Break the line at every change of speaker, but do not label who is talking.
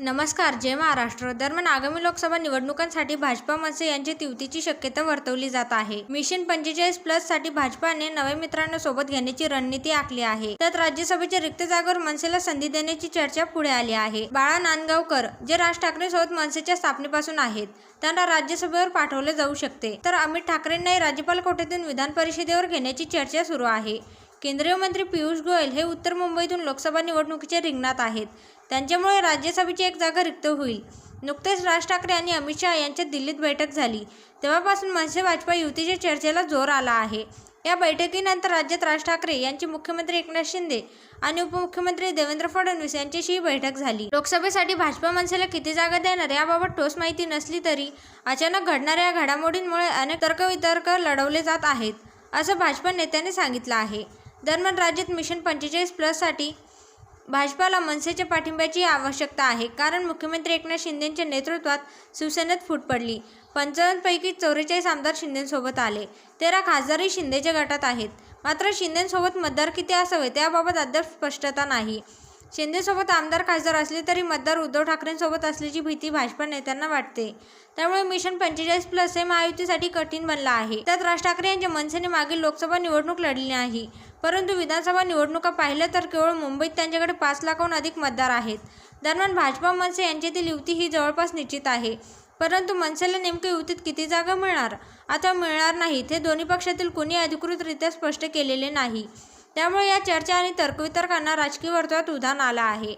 नमस्कार जय महाराष्ट्र. दरम्यान आगामी लोकसभा निवडणुकांसाठी भाजपा मनसे यांची तिवतीची शक्यता वर्तवली जात आहे. मिशन पंचेचाळीस प्लससाठी भाजपाने नव्या मित्रांना सोबत घेण्याची रणनीती आखली आहे. त्यात राज्यसभेच्या रिक्त जागेवर मनसेला संधी देण्याची चर्चा पुढे आली आहे. बाळा नांदगावकर जे राज ठाकरे सोबत मनसेच्या स्थापनेपासून आहेत. त्यांना राज्यसभेवर पाठवले जाऊ शकते. तर अमित ठाकरेंनाही राज्यपाल कोठेतून विधान परिषदेवर घेण्याची चर्चा सुरू आहे. केंद्रीय मंत्री पियुष गोयल हे उत्तर मुंबईतून लोकसभा निवडणुकीच्या रिंगणात आहेत. त्यांच्यामुळे राज्यसभेची एक जागा रिक्त होईल. नुकतेच राज ठाकरे आणि अमित शहा यांच्यात दिल्लीत बैठक झाली. तेव्हापासून मनसे भाजपा युतीच्या चर्चेला जोर आला आहे. या बैठकीनंतर राज्यात राज ठाकरे यांचे मुख्यमंत्री एकनाथ शिंदे आणि उपमुख्यमंत्री देवेंद्र फडणवीस यांच्याशीही बैठक झाली. लोकसभेसाठी भाजपा मनसेला किती जागा देणार याबाबत ठोस माहिती नसली तरी अचानक घडणाऱ्या या घडामोडींमुळे अनेक तर्कवितर्क लढवले जात आहेत असं भाजपा नेत्याने सांगितलं आहे. दरम्यान राज्यात मिशन पंचेचाळीस प्लससाठी भाजपाला मनसेच्या पाठिंब्याची आवश्यकता आहे. कारण मुख्यमंत्री एकनाथ शिंदेंच्या नेतृत्वात शिवसेनेत फूट पडली. पंचावन्नपैकी चौवेचाळीस आमदार शिंदेसोबत आले. तेरा खासदारही शिंदेच्या गटात आहेत. मात्र शिंदेसोबत मतदार किती असावे त्याबाबत अद्याप स्पष्टता नाही. शिंदेसोबत आमदार खासदार असले तरी मतदार उद्धव ठाकरेंसोबत असल्याची भीती भाजपा नेत्यांना वाटते. त्यामुळे मिशन पंचेचाळीस प्लस हे महायुतीसाठी कठीण बनला आहे. त्यात राज ठाकरे यांच्या मनसेने मागील लोकसभा निवडणूक लढली नाही. परंतु विधानसभा निवडणुका पाहिल्या तर केवळ मुंबईत त्यांच्याकडे पाच लाखाहून अधिक मतदार आहेत. दरम्यान भाजपा मनसे यांच्यातील युती ही जवळपास निश्चित आहे. परंतु मनसेला नेमकं युतीत किती जागा मिळणार? आता मिळणार नाहीत हे दोन्ही पक्षातील कोणी अधिकृतरित्या स्पष्ट केलेले नाही. त्यामुळे या चर्चा आणि तर्कवितर्कांना राजकीय वर्तुळात उधाण आलं आहे.